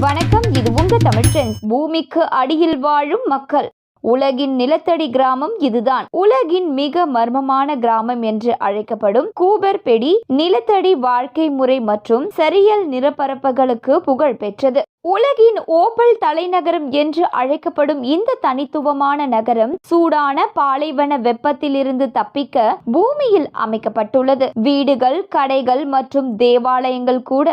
வணக்கம். இது உங்க தமிழ் ட்ரெண்ட்ஸ். பூமிக்கு அடியில் வாழும் மக்கள். உலகின் நிலத்தடி கிராமம் இதுதான். உலகின் மிக மர்மமான கிராமம் என்று அழைக்கப்படும் கூபர் பெடி நிலத்தடி வாழ்க்கை முறை மற்றும் சரியல் நிலப்பரப்புகளுக்கு புகழ் பெற்றது. உலகின் ஓப்பல் தலைநகரம் என்று அழைக்கப்படும் இந்த தனித்துவமான நகரம் சூடான பாலைவன வெப்பத்திலிருந்து தப்பிக்க பூமியில் அமைக்கப்பட்டுள்ளது. வீடுகள் கடைகள் மற்றும் தேவாலயங்கள் கூட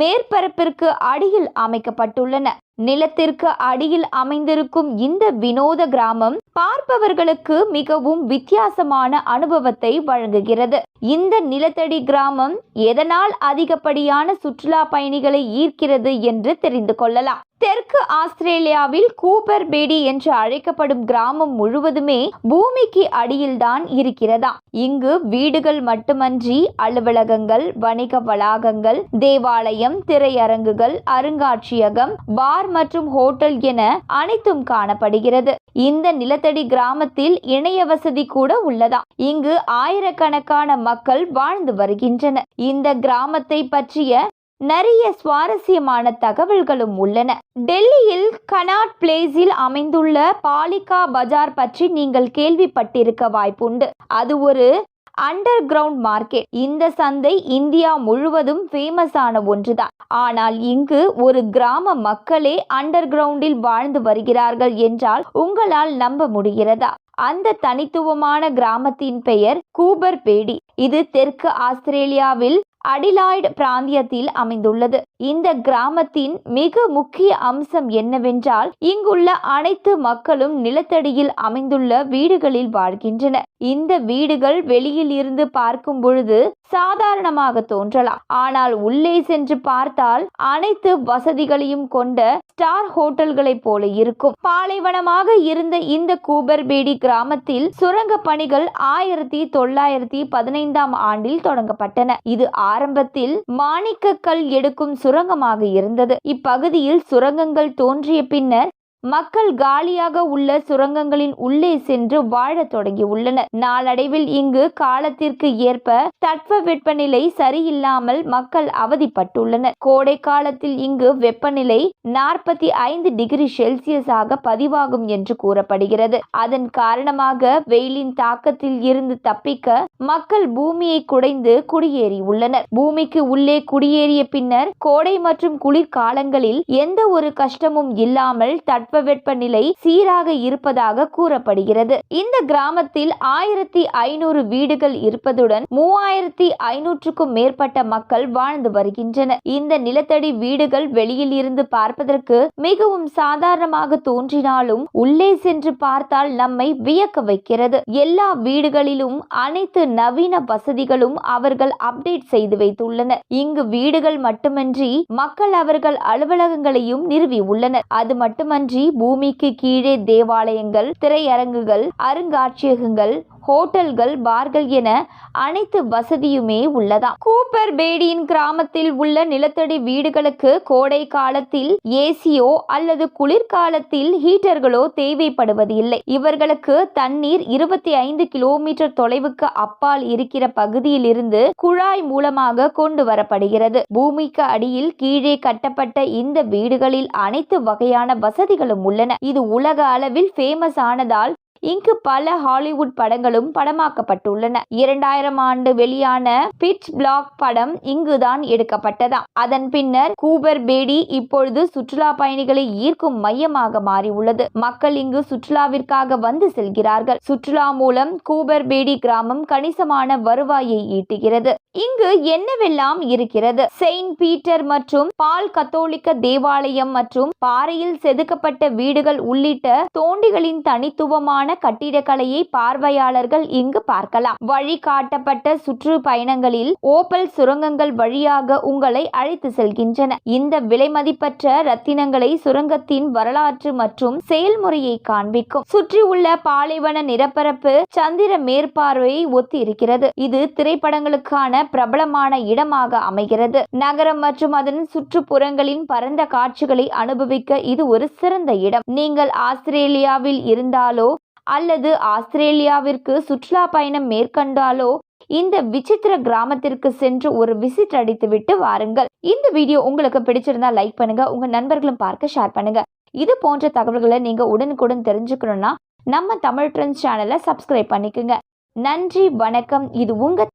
மேற்பரப்பிற்கு அடியில் அமைக்கப்பட்டுள்ளன. நிலத்திற்கு அடியில் அமைந்திருக்கும் இந்த வினோத கிராமம் பார்ப்பவர்களுக்கு மிகவும் வித்தியாசமான அனுபவத்தை வழங்குகிறது. இந்த நிலத்தடி கிராமம் எதனால் அதிகப்படியான சுற்றுலா பயணிகளை ஈர்க்கிறது என்று தெரிந்து கொள்ளலாம். தெற்கு ஆஸ்திரேலியாவில் கூப்பர் பேடி என்று அழைக்கப்படும் கிராமம் முழுவதுமே பூமிக்கு அடியில்தான் இருக்கிறதா? இங்கு வீடுகள் மட்டுமன்றி அலுவலகங்கள் வணிக வளாகங்கள் தேவாலயம் திரையரங்குகள் அருங்காட்சியகம் பார் மற்றும் ஹோட்டல் என அனைத்தும் காணப்படுகிறது. இந்த நிலத்தடி கிராமத்தில் இணைய வசதி கூட உள்ளதா? இங்கு ஆயிரக்கணக்கான மக்கள் வாழ்ந்து வருகின்றனர். இந்த கிராமத்தை பற்றிய நிறைய சுவாரஸ்யமான தகவல்களும் உள்ளன. டெல்லியில் கனாட் பிளேஸில் அமைந்துள்ள பாலிகா பஜார் பற்றி நீங்கள் கேள்விப்பட்டிருக்க வாய்ப்புண்டு. அது ஒரு அண்டர் கிரவுண்ட் மார்க்கெட். இந்த சந்தை இந்தியா முழுவதும் ஃபேமஸான ஒன்றுதான். ஆனால் இங்கு ஒரு கிராம மக்களே அண்டர் கிரவுண்டில் வாழ்ந்து வருகிறார்கள் என்றால் உங்களால் நம்ப முடிகிறதா? அந்த தனித்துவமான கிராமத்தின் பெயர் கூபர் பேடி இது தெற்கு ஆஸ்திரேலியாவில் அடிலாய்டு பிராந்தியத்தில் அமைந்துள்ளது. இந்த கிராமத்தின் மிக முக்கிய அம்சம் என்னவென்றால் இங்குள்ள அனைத்து மக்களும் நிலத்தடியில் அமைந்துள்ள வீடுகளில் வாழ்கின்றனர். இந்த வீடுகள் வெளியில் இருந்து பார்க்கும் பொழுது சாதாரணமாக தோன்றலாம். ஆனால் உள்ளே சென்று பார்த்தால் அனைத்து வசதிகளையும் கொண்ட ஸ்டார் ஹோட்டல்களைப் போல இருக்கும். பாலைவனமாக இருந்த இந்த கூபர்பேடி கிராமத்தில் சுரங்க பணிகள் ஆயிரத்தி தொள்ளாயிரத்தி பதினைந்தாம் ஆண்டில் தொடங்கப்பட்டன. இது ஆரம்பத்தில் மாணிக்கக்கல் எடுக்கும் சுரங்கமாக இருந்தது. இப்பகுதியில் சுரங்கங்கள் தோன்றிய பின்னர் மக்கள் காலியாக உள்ள சுரங்கங்களின் உள்ளே சென்று வாழத் தொடங்கியுள்ளனர் நாளடைவில் இங்கு காலத்திற்கு ஏற்ப தட்ப வெப்பநிலை சரியில்லாமல் மக்கள் அவதிப்பட்டுள்ளனர். கோடை காலத்தில் இங்கு வெப்பநிலை நாற்பத்தி ஐந்து டிகிரி செல்சியஸாக பதிவாகும் என்று கூறப்படுகிறது. அதன் காரணமாக வெயிலின் தாக்கத்தில் இருந்து தப்பிக்க மக்கள் பூமியை குடைந்து குடியேறி உள்ளனர். பூமிக்கு உள்ளே குடியேறிய பின்னர் கோடை மற்றும் குளிர்காலங்களில் எந்த ஒரு கஷ்டமும் இல்லாமல் தட்பவெட்ப நிலை சீராக இருப்பதாக கூறப்படுகிறது. இந்த கிராமத்தில் ஆயிரத்தி ஐநூறு வீடுகள் இருப்பதுடன் மூவாயிரத்தி ஐநூற்றுக்கும் மேற்பட்ட மக்கள் வாழ்ந்து வருகின்றனர். இந்த நிலத்தடி வீடுகள் வெளியில் இருந்து பார்ப்பதற்கு மிகவும் சாதாரணமாக தோன்றினாலும் உள்ளே சென்று பார்த்தால் நம்மை வியக்க வைக்கிறது. எல்லா வீடுகளிலும் அனைத்து நவீன வசதிகளும் அவர்கள் அப்டேட் செய்து வைத்துள்ளனர். இங்கு வீடுகள் மட்டுமன்றி மக்கள் அவர்கள் அலுவலகங்களையும் நிறுவி உள்ளனர் அது மட்டுமன்றி பூமிக்கு கீழே தேவாலயங்கள் திரையரங்குகள் அருங்காட்சியகங்கள் ஹோட்டல்கள் பார்கள் என அனைத்து வசதியுமே உள்ளதா கூப்பர் பேடியின் கிராமத்தில் உள்ள நிலத்தடி வீடுகளுக்கு கோடை காலத்தில் ஏசியோ அல்லது குளிர்காலத்தில் ஹீட்டர்களோ தேவைப்படுவது இல்லை இவர்களுக்கு தண்ணீர் இருபத்தி ஐந்து கிலோமீட்டர் தொலைவுக்கு அப்பால் இருக்கிற பகுதியில் இருந்து குழாய் மூலமாக கொண்டு வரப்படுகிறது. பூமிக்கு அடியில் கீழே கட்டப்பட்ட இந்த வீடுகளில் அனைத்து வகையான வசதிகளும் உள்ளன. இது உலக அளவில் ஃபேமஸ் ஆனதால் இங்கு பல ஹாலிவுட் படங்களும் படமாக்கப்பட்டுள்ளன. இரண்டாயிரம் ஆண்டு வெளியான பிட்ச் பிளாக் படம் இங்குதான் எடுக்கப்பட்டதாம். அதன் பின்னர் கூபர் பேடி இப்பொழுது சுற்றுலா பயணிகளை ஈர்க்கும் மையமாக மாறியுள்ளது. மக்கள் இங்கு சுற்றுலாவிற்காக வந்து செல்கிறார்கள். சுற்றுலா மூலம் கூபர் பேடி கிராமம் கணிசமான வருவாயை ஈட்டுகிறது. இங்கு என்னவெல்லாம் இருக்கிறது? செயின்ட் பீட்டர் மற்றும் பால் கத்தோலிக்க தேவாலயம் மற்றும் பாறையில் செதுக்கப்பட்ட வீடுகள் உள்ளிட்ட தோண்டிகளின் தனித்துவமான கட்டிடக்கலையை பார்வையாளர்கள் இங்கு பார்க்கலாம். வழிகாட்டப்பட்ட சுற்றுப்பயணங்களில் ஓப்பல் சுரங்கங்கள் வழியாக உங்களை அழைத்து செல்கின்றன. இந்த விலைமதிப்பற்ற ரத்தினங்களை சுரங்கத்தின் வரலாற்று மற்றும் செயல்முறையை காண்பிக்கும். சுற்றியுள்ள பாலைவன நிலப்பரப்பு சந்திர மேற்பார்வையை ஒத்து இருக்கிறது இது திரைப்படங்களுக்கான பிரபலமான இடமாக அமைகிறது. நகரம் மற்றும் அதன் சுற்றுப்புறங்களின் பரந்த காட்சிகளை அனுபவிக்க இது ஒரு சிறந்த இடம். நீங்கள் ஆஸ்திரேலியாவில் இருந்தாலோ அல்லது ஆஸ்திரேலியாவிற்கு சுற்றுலா பயணம் மேற்கொண்டாலோ இந்த விசித்திர கிராமத்திற்கு சென்று ஒரு விசிட் அடித்து விட்டு வாருங்கள். இந்த வீடியோ உங்களுக்கு பிடிச்சிருந்தா லைக் பண்ணுங்க உங்க நண்பர்களும் பார்க்க ஷேர் பண்ணுங்க. இது போன்ற தகவல்களை நீங்க உடனுக்குடன் தெரிஞ்சுக்கணும்னா நம்ம தமிழ் ட்ரெண்ட்ஸ் சேனலை சப்ஸ்கிரைப் பண்ணிக்கோங்க. நன்றி வணக்கம். இது உங்க